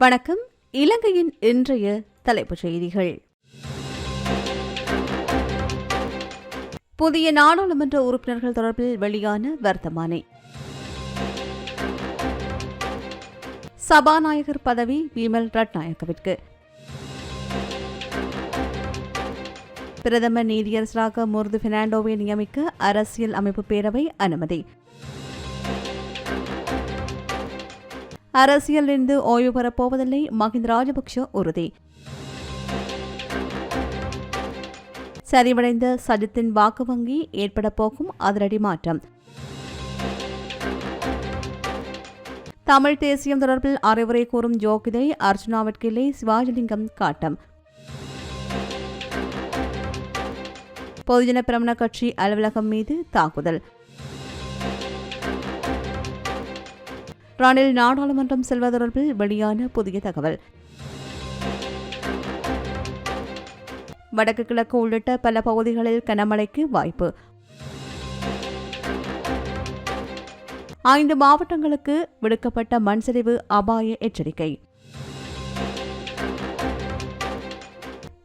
வணக்கம். இலங்கையின் இன்றைய தலைப்புச் செய்திகள். புதிய நாடாளுமன்ற உறுப்பினர்கள் தொடர்பில் வெளியான வர்த்தமானி. சபாநாயகர் பதவி விமல் ரட்நாயக்கவிற்கு. பிரதமர் நீதியரசராக முர்து பெர்னாண்டோவை நியமிக்க அரசியல் அமைப்பு பேரவை அனுமதி. அரசியலிருந்து ஓய்வு பெறப்போவதில்லை மஹிந்த ராஜபக்ஷ உறுதி. சரிவடைந்த சஜித்தின் வாக்கு வங்கி ஏற்பட போகும் அதிரடி மாற்றம். தமிழ் தேசியம் தொடர்பில் அறிவுரை கூறும் ஜோகிதை அர்ஜுனாவிற்கில்லை சிவாஜிலிங்கம் காட்டம். பொதுஜன பிரமண கட்சி அலுவலகம் மீது தாக்குதல். ரணில் நாடாளுமன்றம் செல்வது தொடர்பில் வெளியான புதிய தகவல். வடக்கு கிழக்கு உள்ளிட்ட பல பகுதிகளில் கனமழைக்கு வாய்ப்பு. ஐந்து மாவட்டங்களுக்கு விடுக்கப்பட்ட மண்சரிவு அபாய எச்சரிக்கை.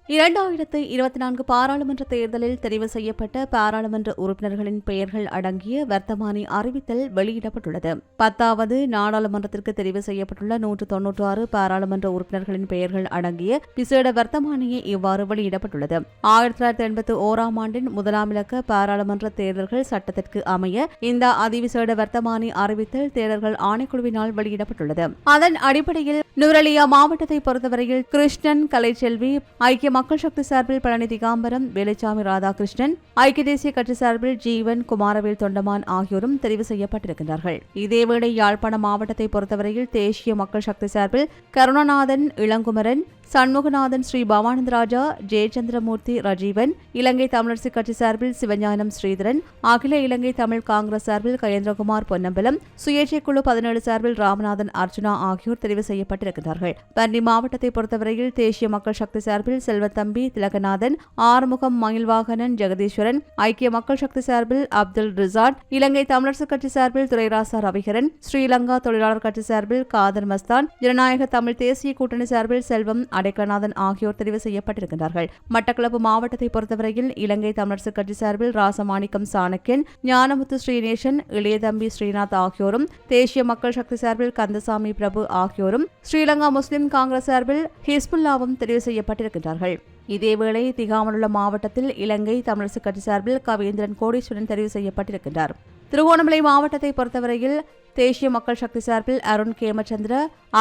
இரண்டாயிரத்து இருபத்தி நான்கு பாராளுமன்ற தேர்தலில் தெரிவு செய்யப்பட்ட பாராளுமன்ற உறுப்பினர்களின் பெயர்கள் அடங்கிய வர்த்தமானி அறிவித்தல் வெளியிடப்பட்டுள்ளது. பத்தாவது நாடாளுமன்றத்திற்கு தெரிவு செய்யப்பட்டுள்ள நூற்று தொன்னூற்று ஆறு பாராளுமன்ற உறுப்பினர்களின் பெயர்கள் அடங்கிய விசேட வர்த்தமானியை இவ்வாறு வெளியிடப்பட்டுள்ளது. ஆயிரத்தி தொள்ளாயிரத்தி எண்பத்தி ஓராம் ஆண்டின் முதலாம் இலக்க பாராளுமன்ற தேர்தல்கள் சட்டத்திற்கு அமைய இந்த அதிவிசேட வர்த்தமானி அறிவித்தல் தேர்தல்கள் ஆணைக்குழுவினால் வெளியிடப்பட்டுள்ளது. அதன் அடிப்படையில் நுவரலியா மாவட்டத்தை பொறுத்தவரையில் கிருஷ்ணன் கலைச்செல்வி ஐக்கிய மக்கள் சக்தி சார்பில் பழனி திகாம்பரம் வேலுச்சாமி ராதாகிருஷ்ணன் ஐக்கிய தேசிய கட்சி சார்பில் ஜீவன் குமாரவேல் தொண்டமான் ஆகியோரும் தெரிவு செய்யப்பட்டிருக்கின்றார்கள். இதேவேளை யாழ்ப்பாண மாவட்டத்தை பொறுத்தவரையில் தேசிய மக்கள் சக்தி சார்பில் கருணாநாதன் இளங்குமரன் சண்முகநாதன் ஸ்ரீ பவானந்தராஜா ஜெயச்சந்திரமூர்த்தி ரஜீவன் இலங்கை தமிழரசு கட்சி சார்பில் சிவஞானம் ஸ்ரீதரன் அகில இலங்கை தமிழ் காங்கிரஸ் சார்பில் கயேந்திரகுமார் பொன்னம்பலம் சுயேட்சை குழு பதினேழு சார்பில் ராமநாதன் அர்ஜுனா ஆகியோர் தெரிவு செய்யப்பட்டிருக்கிறார்கள் பன்னி மாவட்டத்தை பொறுத்தவரையில் தேசிய மக்கள் சக்தி சார்பில் செல்வ செல்வத்தம்பி திலகநாதன் ஆறுமுகம் மயில்வாகனன் ஜெகதீஸ்வரன் ஐக்கிய மக்கள் சக்தி சார்பில் அப்துல் ரிசாட் இலங்கை தமிழரசு கட்சி சார்பில் துரைராசா ரவிகரன் ஸ்ரீலங்கா தொழிலாளர் கட்சி சார்பில் காதர் மஸ்தான் ஜனநாயக தமிழ் தேசிய கூட்டணி சார்பில் செல்வம் அடைக்கநாதன் ஆகியோர் தெரிவு செய்யப்பட்டிருக்கிறார்கள் மட்டக்களப்பு மாவட்டத்தை பொறுத்தவரையில் இலங்கை தமிழரசு கட்சி சார்பில் ராசமாணிக்கம் சாணக்கியன் ஞானமுத்து ஸ்ரீநேசன் இளையதம்பி ஸ்ரீநாத் ஆகியோரும் தேசிய மக்கள் சக்தி சார்பில் கந்தசாமி பிரபு ஆகியோரும் ஸ்ரீலங்கா முஸ்லிம் காங்கிரஸ் சார்பில் ஹிஸ்புல்லாவும் தெரிவு செய்யப்பட்டிருக்கிறார்கள் இதேவேளை திகாமலுள்ள மாவட்டத்தில் இலங்கை தமிழரசு கட்சி சார்பில் கவேந்திரன் கோடீஸ்வரன் தெரிவு செய்யப்பட்டிருக்கின்றார். திருகோணமலை மாவட்டத்தை பொறுத்தவரையில் தேசிய மக்கள் சக்தி சார்பில் அருண் கேமச்சந்திர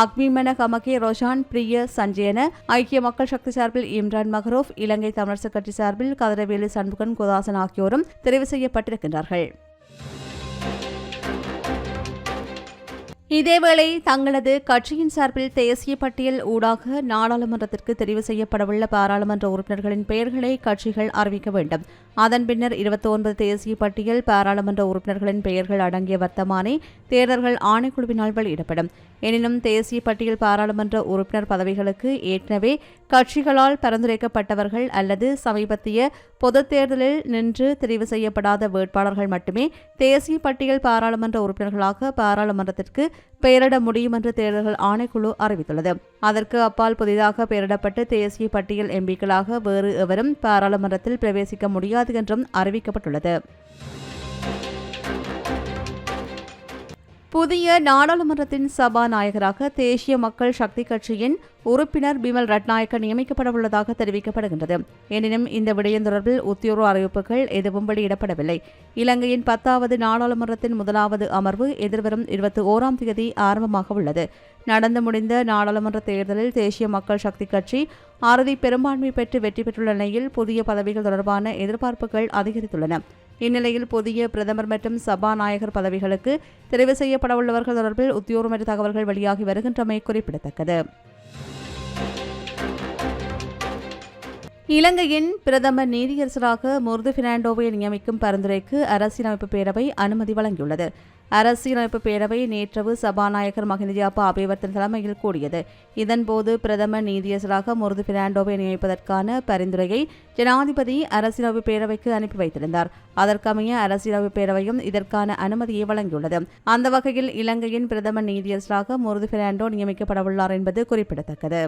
அக்மிமன கமகே ரோஷான் பிரிய சஞ்சயன ஐக்கிய மக்கள் சக்தி சார்பில் இம்ரான் மஹரூப் இலங்கை தமிழரசு கட்சி சார்பில் கதிரவேலு சண்முகன் குதாசன் ஆகியோரும் தெரிவு செய்யப்பட்டிருக்கின்றார்கள். இதேவேளை தங்களது கட்சியின் சார்பில் தேசிய பட்டியல் ஊடாக நாடாளுமன்றத்திற்கு தெரிவு செய்யப்படவுள்ள பாராளுமன்ற உறுப்பினர்களின் பெயர்களை கட்சிகள் அறிவிக்க வேண்டும். அதன் பின்னர் இருபத்தி ஒன்பது தேசிய பட்டியல் பாராளுமன்ற உறுப்பினர்களின் பெயர்கள் அடங்கிய வர்த்தமானே தேர்தல்கள் ஆணைக்குழுவினால் வெளியிடப்படும். எனினும் தேசிய பட்டியல் பாராளுமன்ற உறுப்பினர் பதவிகளுக்கு ஏற்கனவே கட்சிகளால் பரிந்துரைக்கப்பட்டவர்கள் அல்லது சமீபத்திய பொதுத் தேர்தலில் நின்று தெரிவு செய்யப்படாத வேட்பாளர்கள் மட்டுமே தேசிய பட்டியல் பாராளுமன்ற உறுப்பினர்களாக பாராளுமன்றத்திற்கு பெயரிட முடியும் என்று தேர்தல்கள் ஆணைக்குழு அறிவித்துள்ளது. அதற்கு அப்பால் புதிதாக பெயரிடப்பட்டு தேசிய பட்டியல் எம்பிக்களாக வேறு எவரும் பாராளுமன்றத்தில் பிரவேசிக்க முடியாது என்றும் அறிவிக்கப்பட்டுள்ளது. புதிய நாடாளுமன்றத்தின் சபாநாயகராக தேசிய மக்கள் சக்தி கட்சியின் உறுப்பினர் பிமல் ரட்நாயக்க நியமிக்கப்படவுள்ளதாக தெரிவிக்கப்படுகின்றது. எனினும் இந்த விடயம் தொடர்பில் உத்தியோக அறிவிப்புகள் எதுவும் வெளியிடப்படவில்லை. இலங்கையின் பத்தாவது நாடாளுமன்றத்தின் முதலாவது அமர்வு எதிர்வரும் இருபத்தி ஓராம் தேதி ஆரம்பமாக உள்ளது. நடந்து முடிந்த நாடாளுமன்ற தேர்தலில் தேசிய மக்கள் சக்தி கட்சி அறுதி பெரும்பான்மை பெற்று வெற்றி பெற்றுள்ள நிலையில் புதிய பதவிகள் தொடர்பான எதிர்பார்ப்புகள் அதிகரித்துள்ளன. இந்நிலையில் புதிய பிரதமர் மற்றும் சபாநாயகர் பதவிகளுக்கு தெரிவு செய்யப்படவுள்ளவர்கள் தொடர்பில் உத்தியோகமற்ற தகவல்கள் வெளியாகி வருகின்றமை குறிப்பிடத்தக்கது. இலங்கையின் பிரதமர் நீதியரசராக முர்து பினாண்டோவை நியமிக்கும் பரிந்துரைக்கு அரசியலமைப்பு பேரவை அனுமதி வழங்கியுள்ளது. அரசியலமைப்பு பேரவை நேற்றவு சபாநாயகர் மஹிந்தியாப்பா அபிவர்த்தன் தலைமையில் கூடியது. இதன்போது பிரதம நீதியரசராக முருது பிராண்டோவை நியமிப்பதற்கான பரிந்துரையை ஜனாதிபதி அரசியலமைப்பு பேரவைக்கு அனுப்பி வைத்திருந்தார். அதற்கமைய அரசியலமைப்பு பேரவையும் இதற்கான அனுமதியை வழங்கியுள்ளது. அந்த வகையில் இலங்கையின் பிரதம நீதியரசராக முருது பிராண்டோ நியமிக்கப்படவுள்ளார் என்பது குறிப்பிடத்தக்கது.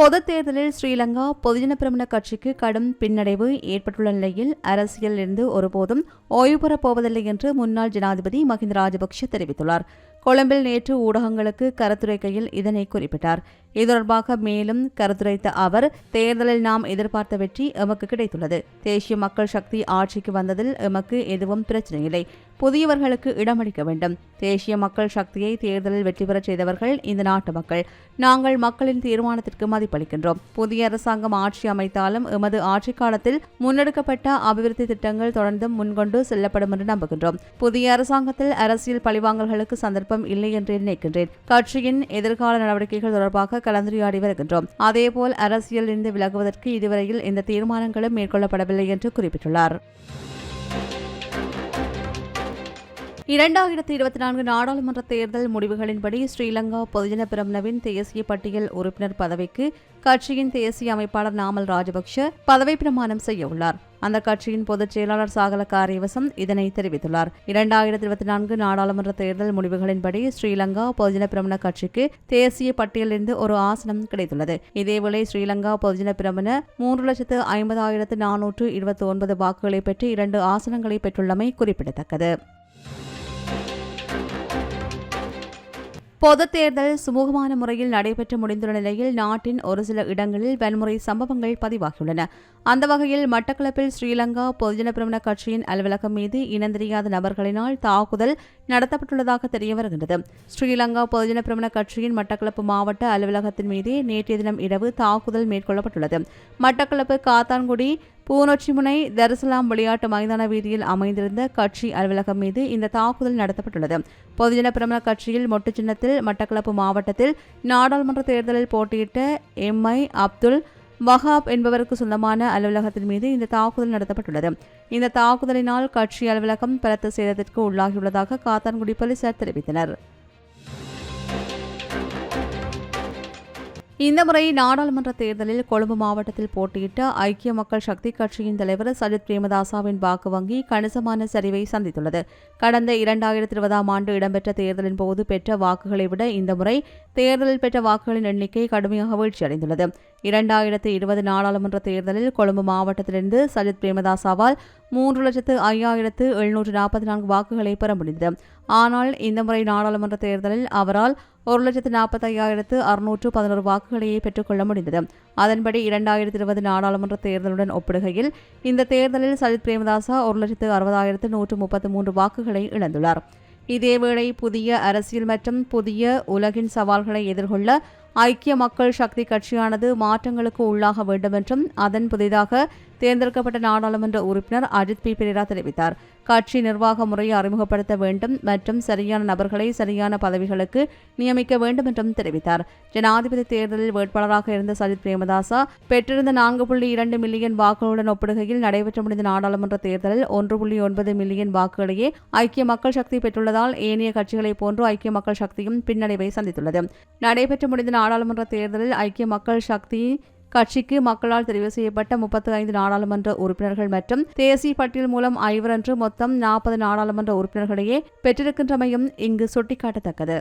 பொதுத் தேர்தலில் ஸ்ரீலங்கா பொதுஜன பிரமண கட்சிக்கு கடும் பின்னடைவு ஏற்பட்டுள்ள நிலையில் அரசியலில் இருந்து ஒருபோதும் ஓய்வு பெறப் போவதில்லை என்று முன்னாள் ஜனாதிபதி மஹிந்த ராஜபக்ஷ தெரிவித்துள்ளார். கொழும்பில் நேற்று ஊடகங்களுக்கு கருத்துரைக்கையில் இதனை குறிப்பிட்டார். இது தொடர்பாக மேலும் கருத்துரைத்த அவர் தேர்தலில் நாம் எதிர்பார்த்த வெற்றி எமக்கு கிடைத்துள்ளது. தேசிய மக்கள் சக்தி ஆட்சிக்கு வந்ததில் எமக்கு எதுவும் பிரச்சனை இல்லை. புதியவர்களுக்கு இடமளிக்க வேண்டும். தேசிய மக்கள் சக்தியை தேர்தலில் வெற்றி பெறச் செய்தவர்கள் இந்த நாட்டு மக்கள். நாங்கள் மக்களின் தீர்மானத்திற்கு மதிப்பளிக்கின்றோம். புதிய அரசாங்கம் ஆட்சி அமைத்தாலும் எமது ஆட்சி காலத்தில் முன்னெடுக்கப்பட்ட அபிவிருத்தி திட்டங்கள் தொடர்ந்து முன்கொண்டு செல்லப்படும் என்று நம்புகின்றோம். புதிய அரசாங்கத்தில் அரசியல் பழிவாங்கல்களுக்கு சந்தர்ப்பம் இல்லை என்று நினைக்கின்றேன். கட்சியின் எதிர்கால நடவடிக்கைகள் தொடர்பாக கலந்துரையாடி வருகின்றோம். அதேபோல் அரசியலிருந்து விலகுவதற்கு இதுவரையில் எந்த தீர்மானங்களும் மேற்கொள்ளப்படவில்லை என்று குறிப்பிட்டுள்ளார். இரண்டாயிரத்தி இருபத்தி நான்கு நாடாளுமன்ற தேர்தல் முடிவுகளின்படி ஸ்ரீலங்கா பொதுஜன பிரம்னவின் தேசிய பட்டியல் உறுப்பினர் பதவிக்கு கட்சியின் தேசிய அமைப்பாளர் நாமல் ராஜபக்ஷ பதவி பிரமாணம் செய்ய உள்ளார் அந்த கட்சியின் பொதுச் செயலாளர் சாகல காரியவசம் இதனை தெரிவித்துள்ளார். இரண்டாயிரத்தி இருபத்தி நான்கு நாடாளுமன்ற தேர்தல் முடிவுகளின்படி ஸ்ரீலங்கா பொதுஜன பிரமண கட்சிக்கு தேசிய பட்டியலிருந்து ஒரு ஆசனம் கிடைத்துள்ளது. இதேவேளை ஸ்ரீலங்கா பொதுஜன பிரமண மூன்று லட்சத்து ஐம்பதாயிரத்து நானூற்று இருபத்தி ஒன்பது வாக்குகளை பெற்று இரண்டு ஆசனங்களை பெற்றுள்ளமை குறிப்பிடத்தக்கது. பொதுத் தேர்தல் சுமூகமான முறையில் நடைபெற்று முடிந்துள்ள நிலையில் நாட்டின் ஒரு சில இடங்களில் வன்முறை சம்பவங்கள் பதிவாகியுள்ளன. அந்த வகையில் மட்டக்களப்பில் ஸ்ரீலங்கா பொதுஜன பிரமண கட்சியின் அலுவலகம் மீது இனந்தெரியாத நபர்களினால் தாக்குதல் நடத்தப்பட்டுள்ளதாக தெரிய வருகின்றது. ஸ்ரீலங்கா பொதுஜன பிரமண கட்சியின் மட்டக்களப்பு மாவட்ட அலுவலகத்தின் மீது நேற்றைய தினம் இரவு தாக்குதல் மேற்கொள்ளப்பட்டுள்ளது. மட்டக்களப்பு காத்தான்குடி பூனொச்சிமுனை தருசலாம் விளையாட்டு மைதான வீதியில் அமைந்திருந்த கட்சி அலுவலகம் மீது இந்த தாக்குதல் நடத்தப்பட்டுள்ளது. பொதுஜன பிரமண கட்சியில் மொட்டு சின்னத்தில் மட்டக்களப்பு மாவட்டத்தில் நாடாளுமன்ற தேர்தலில் போட்டியிட்ட எம். ஐ. அப்துல் வஹாப் என்பவருக்கு சொந்தமான அலுவலகத்தின் மீது இந்த தாக்குதல் நடத்தப்பட்டுள்ளது. இந்த தாக்குதலினால் கட்சி அலுவலகம் பலத்த சேதத்திற்கு உள்ளாகியுள்ளதாக காத்தான்குடி போலீசார் தெரிவித்தனர். இந்த முறை நாடாளுமன்ற தேர்தலில் கொழும்பு மாவட்டத்தில் போட்டியிட்ட ஐக்கிய மக்கள் சக்தி கட்சியின் தலைவர் சஜித் பிரேமதாசாவின் வாக்கு வங்கி கணிசமான சரிவை சந்தித்துள்ளது. கடந்த இரண்டாயிரத்தி இருபதாம் ஆண்டு இடம்பெற்ற தேர்தலின் போது பெற்ற வாக்குகளை விட இந்த முறை தேர்தலில் பெற்ற வாக்குகளின் எண்ணிக்கை கடுமையாக வீழ்ச்சியடைந்துள்ளது. இரண்டாயிரத்து இருபது நாடாளுமன்ற தேர்தலில் கொழும்பு மாவட்டத்திலிருந்து சஜித் பிரேமதாசாவால் மூன்று லட்சத்து ஐயாயிரத்து எழுநூற்று நாற்பத்தி நான்கு வாக்குகளை பெற முடிந்தது. ஆனால் இந்த முறை நாடாளுமன்ற தேர்தலில் அவரால் ஒரு லட்சத்து நாற்பத்தி ஐயாயிரத்து அறுநூற்று பதினோரு வாக்குகளையே பெற்றுக்கொள்ள முடிந்தது. அதன்படி இரண்டாயிரத்தி இருபது நாடாளுமன்ற தேர்தலுடன் ஒப்பிடுகையில் இந்த தேர்தலில் சஜித் பிரேமதாசா ஒரு லட்சத்து அறுபதாயிரத்து நூற்று முப்பத்தி மூன்று வாக்குகளை இழந்துள்ளார். இதேவேளை புதிய அரசியல் மற்றும் புதிய உலகின் சவால்களை எதிர்கொள்ள ஐக்கிய மக்கள் சக்தி கட்சியானது மாற்றங்களுக்கு உள்ளாக வேண்டும் என்றும் அதன் புதிதாக தேர்ந்தெடுக்கப்பட்ட நாடாளுமன்ற உறுப்பினர் அஜித் பி. பிரேரா தெரிவித்தார். கட்சி நிர்வாக முறையை அறிமுகப்படுத்த வேண்டும் மற்றும் சரியான நபர்களை சரியான பதவிகளுக்கு நியமிக்க வேண்டும் என்றும் தெரிவித்தார். ஜனாதிபதி தேர்தலில் வேட்பாளராக இருந்த சஜித் பிரேமதாசா பெற்றிருந்த நான்கு புள்ளி இரண்டு மில்லியன் வாக்குகளுடன் ஒப்பிடுகையில் நடைபெற்ற முடிந்த நாடாளுமன்ற தேர்தலில் ஒன்று புள்ளி ஒன்பது மில்லியன் வாக்குகளையே ஐக்கிய மக்கள் சக்தி பெற்றுள்ளதால் ஏனைய கட்சிகளைப் போன்று ஐக்கிய மக்கள் சக்தியும் பின்னடைவை சந்தித்துள்ளது. நடைபெற்று முடிந்த நாடாளுமன்ற தேர்தலில் ஐக்கிய மக்கள் சக்தி கட்சிக்கு மக்களால் தெரிவு செய்யப்பட்ட முப்பத்தி ஐந்து நாடாளுமன்ற உறுப்பினர்கள் மற்றும் தேசிய பட்டியல் மூலம் ஐவரன்று மொத்தம் நாற்பது நாடாளுமன்ற உறுப்பினர்களையே பெற்றிருக்கின்றமையும் இங்கு சுட்டிக்காட்டத்தக்கது.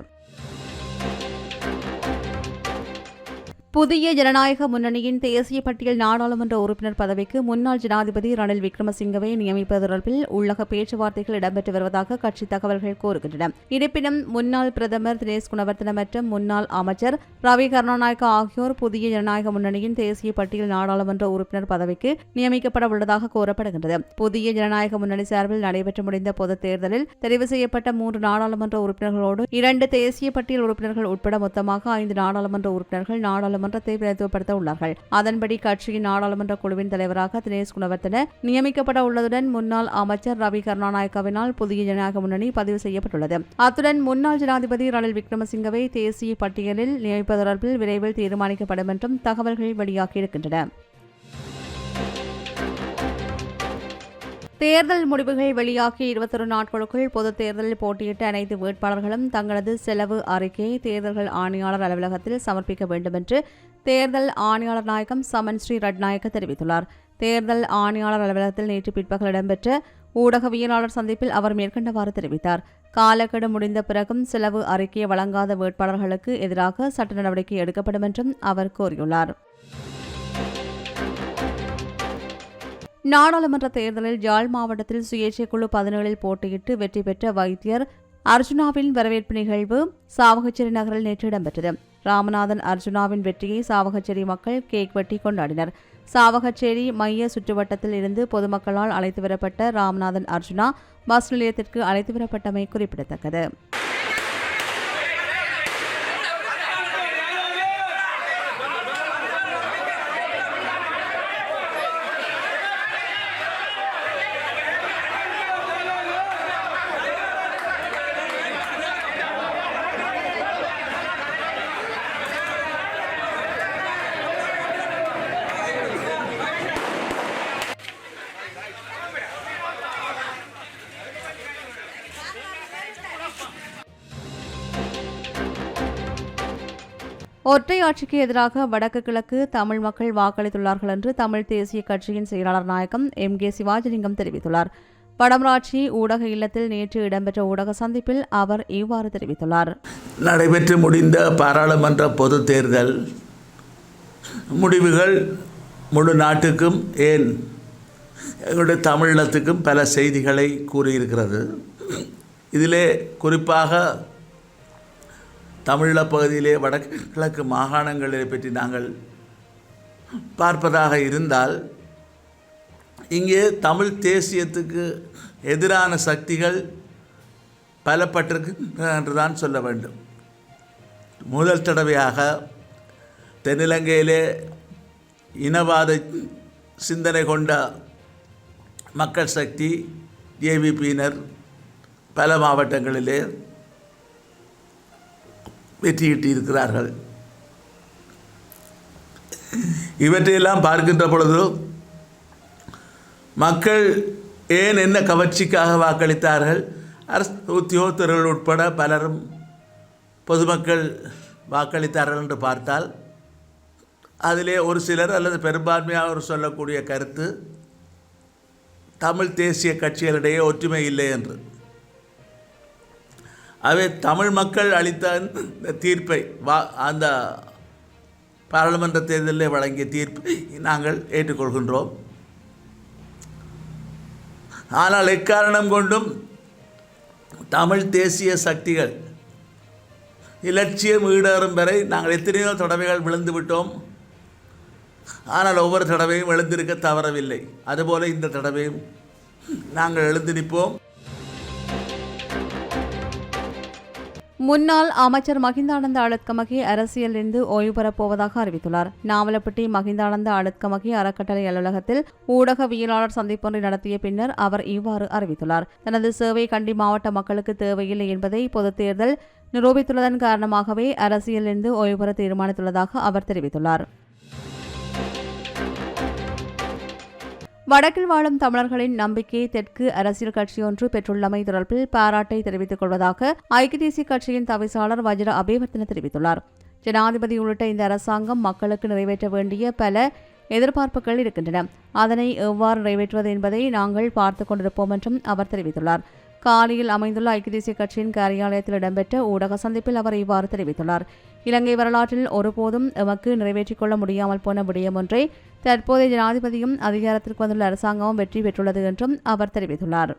புதிய ஜனநாயக முன்னணியின் தேசிய பட்டியல் நாடாளுமன்ற உறுப்பினர் பதவிக்கு முன்னாள் ஜனாதிபதி ரணில் விக்ரமசிங்கவை நியமிப்பது தொடர்பில் உள்ளக பேச்சுவார்த்தைகள் இடம்பெற்று வருவதாக கட்சி தகவல்கள் கூறுகின்றன. இருப்பினும் முன்னாள் பிரதமர் தினேஷ் குணவர்த்தன மற்றும் முன்னாள் அமைச்சர் ரவி கருணாநாயக்க ஆகியோர் புதிய ஜனநாயக முன்னணியின் தேசிய பட்டியல் நாடாளுமன்ற உறுப்பினர் பதவிக்கு நியமிக்கப்பட உள்ளதாக கூறப்படுகின்றது. புதிய ஜனநாயக முன்னணி சார்பில் நடைபெற்று முடிந்த பொதுத் தேர்தலில் தெரிவு செய்யப்பட்ட மூன்று நாடாளுமன்ற உறுப்பினர்களோடு இரண்டு தேசிய பட்டியல் உறுப்பினர்கள் உட்பட மொத்தமாக ஐந்து நாடாளுமன்ற உறுப்பினர்கள் நாடாளுமன்ற நாடாளுமன்றத்தை பிரதித்துவப்படுத்த உள்ளார்கள். அதன்படி கட்சியின் நாடாளுமன்ற குழுவின் தலைவராக தினேஷ் குணவர்த்தன நியமிக்கப்பட உள்ளதுடன் முன்னாள் அமைச்சர் ரவி கருணாநாயக்கவினால் புதிய ஜனநாயக முன்னணி பதிவு செய்யப்பட்டுள்ளது. அத்துடன் முன்னாள் ஜனாதிபதி ரணில் விக்ரமசிங்கவை தேசிய பட்டியலில் நியமிப்பது தொடர்பில் விரைவில் தீர்மானிக்கப்படும் என்றும் தகவல்கள் வெளியாகியிருக்கின்றன தேர்தல் முடிவுகள் வெளியாகி இருபத்தொரு நாட்களுக்குள் பொதுத் தேர்தலில் போட்டியிட்ட அனைத்து வேட்பாளர்களும் தங்களது செலவு அறிக்கையை தேர்தல்கள் ஆணையாளர் அலுவலகத்தில் சமர்ப்பிக்க வேண்டும் என்று தேர்தல் ஆணையாளர் நாயகம் சமன் ஸ்ரீ ரட்நாயக்க தெரிவித்துள்ளார். தேர்தல் ஆணையாளர் அலுவலகத்தில் நேற்று பிற்பகல் இடம்பெற்ற ஊடகவியலாளர் சந்திப்பில் அவர் மேற்கண்டவாறு தெரிவித்தார். காலக்கெடு முடிந்த பிறகும் செலவு அறிக்கையை வழங்காத வேட்பாளர்களுக்கு எதிராக சட்ட நடவடிக்கை எடுக்கப்படும் என்றும் அவர் கூறியுள்ளார். நாடாளுமன்ற தேர்தலில் ஜாழ் மாவட்டத்தில் சுயேட்சை குழு பதினேழில் போட்டியிட்டு வெற்றி பெற்ற வைத்தியர் அர்ஜுனாவின் வரவேற்பு நிகழ்வு சாவகச்சேரி நகரில் நேற்று இடம்பெற்றது. ராமநாதன் அர்ஜுனாவின் வெற்றியை சாவகச்சேரி மக்கள் கேக் வெட்டி கொண்டாடினர். சாவகச்சேரி மைய சுற்றுவட்டத்தில் இருந்து பொதுமக்களால் அழைத்து வரப்பட்ட ராமநாதன் அர்ஜுனா பஸ் நிலையத்திற்கு அழைத்து வரப்பட்டமை குறிப்பிடத்தக்கது. ஒற்றை ஆட்சிக்கு எதிராக வடக்கு கிழக்கு தமிழ் மக்கள் வாக்களித்துள்ளார்கள் என்று தமிழ் தேசிய கட்சியின் செயலாளர் நாயகம் எம் கே சிவாஜிலிங்கம் தெரிவித்துள்ளார். வடமராட்சி ஊடக இல்லத்தில் நேற்று இடம்பெற்ற ஊடக சந்திப்பில் அவர் இவ்வாறு தெரிவித்துள்ளார். நடைபெற்று முடிந்த பாராளுமன்ற பொது தேர்தல் முடிவுகள் முழு நாட்டுக்கும் ஏன் எங்களுடைய தமிழத்துக்கும் பல செய்திகளை கூறியிருக்கிறது. இதிலே குறிப்பாக தமிழீழ பகுதியிலே வடக்கு கிழக்கு மாகாணங்களை பற்றி நாங்கள் பார்ப்பதாக இருந்தால் இங்கே தமிழ் தேசியத்துக்கு எதிரான சக்திகள் பலப்பட்டிருக்கு என்று தான் சொல்ல வேண்டும். முதல் தடவையாக தென்னிலங்கையிலே இனவாத சிந்தனை கொண்ட மக்கள் சக்தி ஏவிபியினர் பல மாவட்டங்களிலே வெற்றியிட்டு இருக்கிறார்கள் இவற்றையெல்லாம் பார்க்கின்ற பொழுது மக்கள் ஏன் என்ன கவர்ச்சிக்காக வாக்களித்தார்கள்? அரசு உத்தியோகத்தர்கள் உட்பட பலரும் பொதுமக்கள் வாக்களித்தார்கள் என்று பார்த்தால் அதிலே ஒரு சிலர் அல்லது பெரும்பான்மையாக சொல்லக்கூடிய கருத்து தமிழ் தேசிய கட்சிகளிடையே ஒற்றுமை இல்லை என்று. அவை தமிழ் மக்கள் அளித்த இந்த தீர்ப்பை வா அந்த பாராளுமன்ற தேர்தலில் வழங்கிய தீர்ப்பை நாங்கள் ஏற்றுக்கொள்கின்றோம். ஆனால் எக்காரணம் கொண்டும் தமிழ் தேசிய சக்திகள் இலட்சியம் ஈடேறும் வரை நாங்கள் எத்தனையோ தடவைகள் விழுந்து விட்டோம். ஆனால் ஒவ்வொரு தடவையும் எழுந்திருக்க தவறவில்லை. அதுபோல இந்த தடவையும் நாங்கள் எழுந்து நிற்போம் முன்னாள் அமைச்சர் மகிந்தானந்த அழுத்கமகி அரசியலிருந்து ஓய்வு பெறப்போவதாக அறிவித்துள்ளார். நாவலப்பட்டி மகிந்தானந்த அழுத்கமகி அறக்கட்டளை அலுவலகத்தில் ஊடகவியலாளர் சந்திப்பொன்றை நடத்திய பின்னர் அவர் இவ்வாறு அறிவித்துள்ளார். தனது சேவை கண்டி மாவட்ட மக்களுக்கு தேவையில்லை என்பதை பொதுத் தேர்தல் நிரூபித்துள்ளதன் காரணமாகவே அரசியலிருந்து ஓய்வு பெற தீர்மானித்துள்ளதாக அவர் தெரிவித்துள்ளார். வடக்கில் வாழும் தமிழர்களின் நம்பிக்கை தெற்கு அரசியல் கட்சியொன்று பெற்றுள்ளமை தொடர்பில் பாராட்டை தெரிவித்துக் கொள்வதாக ஐக்கிய தேசிய கட்சியின் தவிசாளர் வஜ்ர அபேவர்த்தன தெரிவித்துள்ளார். ஜனாதிபதி உள்ளிட்ட இந்த அரசாங்கம் மக்களுக்கு நிறைவேற்ற வேண்டிய பல எதிர்பார்ப்புகள் இருக்கின்றன. அதனை எவ்வாறு நிறைவேற்றுவது என்பதை நாங்கள் பார்த்துக் கொண்டிருப்போம் என்றும் அவர் தெரிவித்துள்ளார். காலியில் அமைந்துள்ள ஐக்கிய தேசிய கட்சியின் காரியாலயத்தில் இடம்பெற்ற ஊடக சந்திப்பில் அவர் இவ்வாறு தெரிவித்துள்ளார். இலங்கை வரலாற்றில் ஒருபோதும் எமக்கு நிறைவேற்றிக் கொள்ள முடியாமல் போன விடயம் ஒன்றை தற்போதைய ஜனாதிபதியும் அதிகாரத்திற்கு வந்துள்ள அரசாங்கமும் வெற்றி பெற்றுள்ளது என்றும் அவர் தெரிவித்துள்ளார்.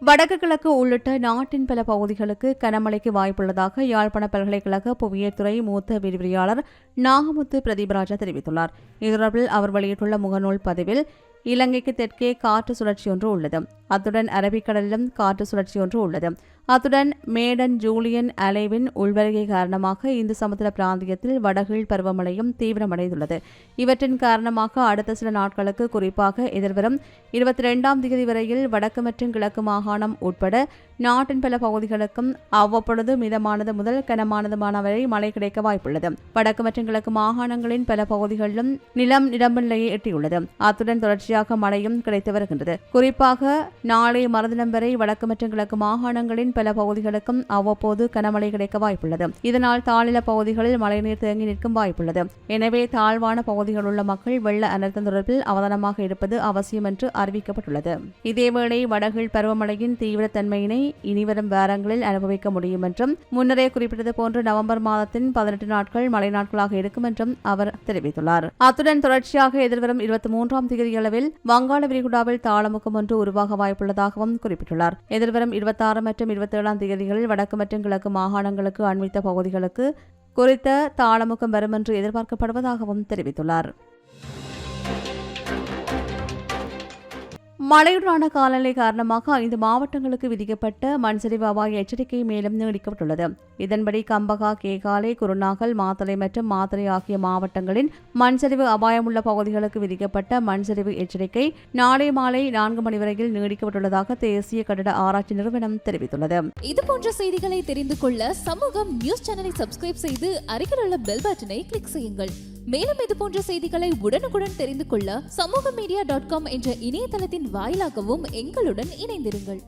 வடக்கு கிழக்கு உள்ளிட்ட நாட்டின் பல பகுதிகளுக்கு கனமழைக்கு வாய்ப்புள்ளதாக யாழ்ப்பாண பல்கலைக்கழக புவியியல் மூத்த விரிவிரியாளர் நாகமுத்து பிரதீபராஜா தெரிவித்துள்ளார். இதுதொடர்பில் அவர் வெளியிட்டுள்ள முகநூல் பதிவில் இலங்கைக்கு தெற்கே காற்று சுழற்சி ஒன்று உள்ளது. அத்துடன் அரபிக்கடலிலும் காற்று சுழற்சி ஒன்று உள்ளது. அத்துடன் மேடன் ஜூலியன் அலைவின் உள்வருகை காரணமாக இந்து சமுத்திர பிராந்தியத்தில் வடகில் பருவமழையும் தீவிரமடைந்துள்ளது. இவற்றின் காரணமாக அடுத்த சில நாட்களுக்கு குறிப்பாக எதிர்வரும் இருபத்தி ரெண்டாம் தேதி வரையில் வடக்கு மற்றும் கிழக்கு மாகாணம் உட்பட நாட்டின் பல பகுதிகளுக்கும் அவ்வப்பொழுது மிதமானது முதல் கனமானதுமான வரை மழை கிடைக்க வாய்ப்புள்ளது. வடக்கு மற்றும் கிழக்கு மாகாணங்களின் பல பகுதிகளிலும் நிலம் நிரம்ப நிலையை எட்டியுள்ளது. அத்துடன் தொடர்ச்சியாக மழையும் கிடைத்து வருகின்றது. குறிப்பாக நாளை மறுதினம் வரை வடக்கு மற்றும் கிழக்கு மாகாணங்களின் பல பகுதிகளுக்கும் அவ்வப்போது கனமழை கிடைக்க வாய்ப்புள்ளது. இதனால் தாழ்நில பகுதிகளில் மழைநீர் தேங்கி நிற்கும் வாய்ப்புள்ளது. எனவே தாழ்வான பகுதிகளில் உள்ள மக்கள் வெள்ள அனர்த்தம் தொடர்பில் அவதானமாக இருப்பது அவசியம் என்று அறிவிக்கப்பட்டுள்ளது. இதேவேளை வடகிழ் பருவமழையின் தீவிரத்தன்மையினை இனிவரும் வாரங்களில் அனுபவிக்க முடியும் என்றும் முன்னரே குறிப்பிட்டது போன்று நவம்பர் மாதத்தின் பதினெட்டு நாட்கள் மழை நாட்களாக இருக்கும் என்றும் அவர் தெரிவித்துள்ளார். அத்துடன் தொடர்ச்சியாக எதிர்வரும் இருபத்தி மூன்றாம் தேதியளவில் வங்காள விரிகுடாவில் தாளமுகம் ஒன்று உருவாக வாய்ப்புள்ளதாகவும் குறிப்பிட்டுள்ளார். எதிர்வரும் இருபத்தாறு மற்றும் இருபத்தேழாம் தேதிகளில் வடக்கு மற்றும் கிழக்கு மாகாணங்களுக்கு அண்மித்த பகுதிகளுக்கு குறித்த தாளமுகம் வரும் என்று எதிர்பார்க்கப்படுவதாகவும் தெரிவித்துள்ளார். மழையுடனான காலநிலை காரணமாக ஐந்து மாவட்டங்களுக்கு விதிக்கப்பட்ட மண்சரிவு அபாய எச்சரிக்கை மேலும் நீடிக்கப்பட்டுள்ளது. இதன்படி கம்பகா கேகாலை குருநாகல் மாத்தளை மற்றும் மாத்தலை ஆகிய மாவட்டங்களின் மண்சரிவு அபாயமுள்ள பகுதிகளுக்கு விதிக்கப்பட்ட மண்சரிவு எச்சரிக்கை நாளை மாலை நான்கு மணி வரையில் நீடிக்கப்பட்டுள்ளதாக தேசிய கட்டட ஆராய்ச்சி நிறுவனம் தெரிவித்துள்ளது. இது போன்ற செய்திகளை தெரிந்து கொள்ள சமூகம் நியூஸ் சேனலை சப்ஸ்கிரைப் செய்து அருகில் உள்ள பெல் பட்டனை கிளிக் செய்யுங்கள். மேலும் இது போன்ற செய்திகளை உடனுக்குடன் தெரிந்து கொள்ள சமூக மீடியா டாட் காம் என்ற இணையதளத்தின் வாயிலாகவும் எங்களுடன் இணைந்திருங்கள்.